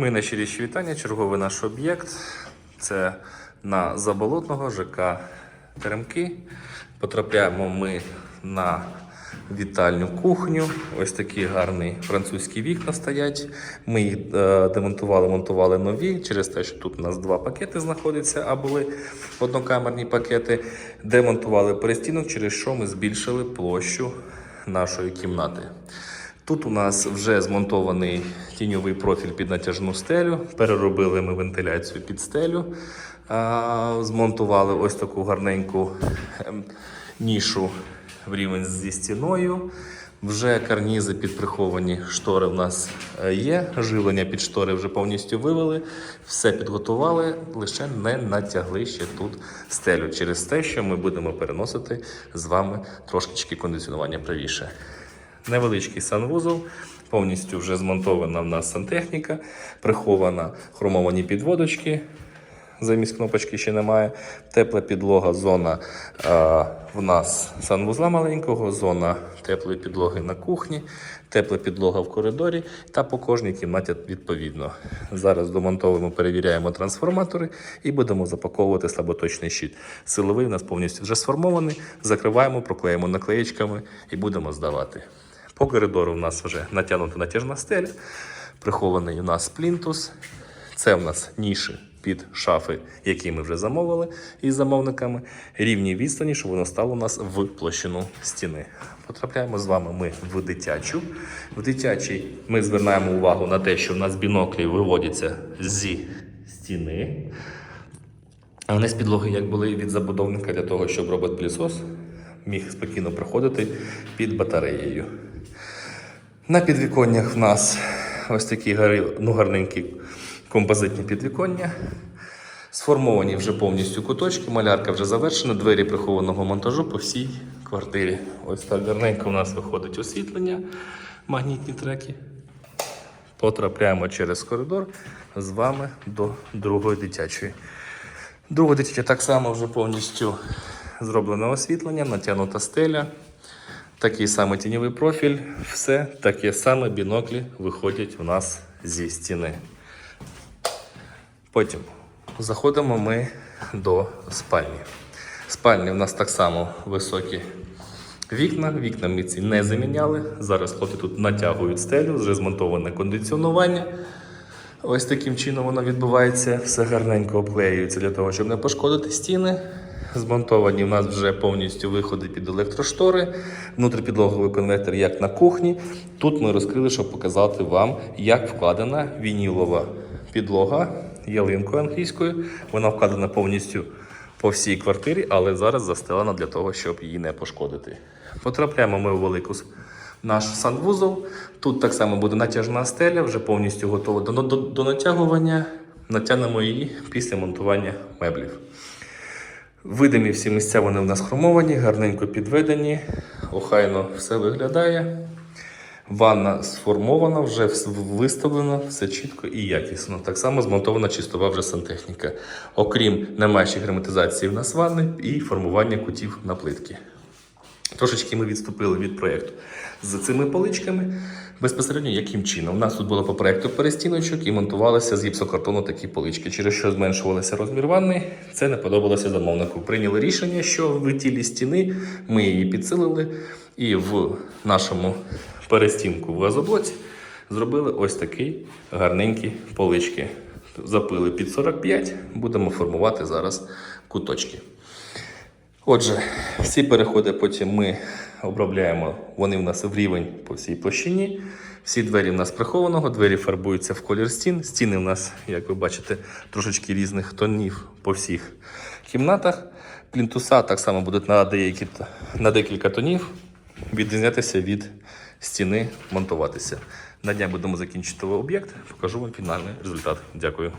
Ми на щиріші вітання. Черговий наш об'єкт. Це на заболотного ЖК Теремки. Потрапляємо ми на вітальню кухню. Ось такі гарні французькі вікна стоять. Ми їх е, демонтували, монтували нові через те, що тут у нас два пакети знаходяться, а були однокамерні пакети. Демонтували перестінок, через що ми збільшили площу нашої кімнати. Тут у нас вже змонтований тіньовий профіль під натяжну стелю. Переробили ми вентиляцію під стелю. Змонтували ось таку гарненьку ем, нішу в рівень зі стіною. Вже карнізи під приховані штори в нас е, є. Живлення під штори вже повністю вивели. Все підготували, лише не натягли ще тут стелю через те, що ми будемо переносити з вами трошечки кондиціонування правіше. Невеличкий санвузол, повністю вже змонтована в нас сантехніка, прихована хромовані підводочки. Замість кнопочки ще немає. Тепла підлога, зона е, в нас санвузла маленького, зона теплої підлоги на кухні, тепла підлога в коридорі та по кожній кімнаті відповідно. Зараз домонтовуємо, перевіряємо трансформатори і будемо запаковувати слаботочний щит. Силовий у нас повністю вже сформований. Закриваємо, проклеїмо наклеєчками і будемо здавати. По коридору у нас вже натягнута натяжна стеля, прихований у нас плінтус. Це у нас ніші під шафи, які ми вже замовили із замовниками. Рівні відстані, щоб воно стало у нас в площину стіни. Потрапляємо з вами ми в дитячу. В дитячій ми звернаємо увагу на те, що в нас біноклі виводяться зі стіни. А вони з підлоги як були від забудовника для того, щоб робот-пилісос міг спокійно проходити під батареєю. На підвіконнях в нас ось такі ну, гарненькі композитні підвіконня. Сформовані вже повністю куточки, малярка вже завершена, двері прихованого монтажу по всій квартирі. Ось так гарненько у нас виходить освітлення, магнітні треки. Потрапляємо через коридор з вами до другої дитячої. Друга дитяча так само вже повністю зроблене освітлення, натягнута стеля. Такий самий тіньовий профіль, все таке саме біноклі виходять у нас зі стіни. Потім заходимо ми до спальні. Спальні у нас так само високі вікна. Вікна ми ці не заміняли. Зараз хлопці тут натягують стелю, вже змонтоване кондиціонування. Ось таким чином воно відбувається. Все гарненько обклеюється для того, щоб не пошкодити стіни. Змонтовані в нас вже повністю виходи під електроштори, внутріпідлоговий конвертер, як на кухні. Тут ми розкрили, щоб показати вам, як вкладена вінілова підлога ялинкою англійською. Вона вкладена повністю по всій квартирі, але зараз застелена для того, щоб її не пошкодити. Потрапляємо ми у велику наш санвузол. Тут так само буде натяжна стеля, вже повністю готова до, до, до натягування. Натягнемо її після монтування меблів. Видимі всі місця вони в нас хромовані, гарненько підведені, охайно все виглядає. Ванна сформована, вже виставлена, все чітко і якісно. Так само змонтована чистова вже сантехніка. Окрім немайшої герметизації в нас ванни і формування кутів на плитки. Трошечки ми відступили від проєкту з цими поличками. Безпосередньо яким чином? У нас тут було по проєкту перестіночок і монтувалися з гіпсокартону такі полички, через що зменшувалося розмір ванни. Це не подобалося замовнику. Прийняли рішення, що в тілі стіни ми її підсилили, і в нашому перестінку в газоблоці зробили ось такі гарненькі полички. Запили під 45, будемо формувати зараз куточки. Отже, всі переходи потім ми обробляємо, вони в нас в рівень по всій площині. Всі двері в нас прихованого, двері фарбуються в колір стін. Стіни в нас, як ви бачите, трошечки різних тонів по всіх кімнатах. Плінтуса так само будуть на, деякі, на декілька тонів відрізнятися від стіни, монтуватися. На днях будемо закінчити об'єкт, покажу вам фінальний результат. Дякую.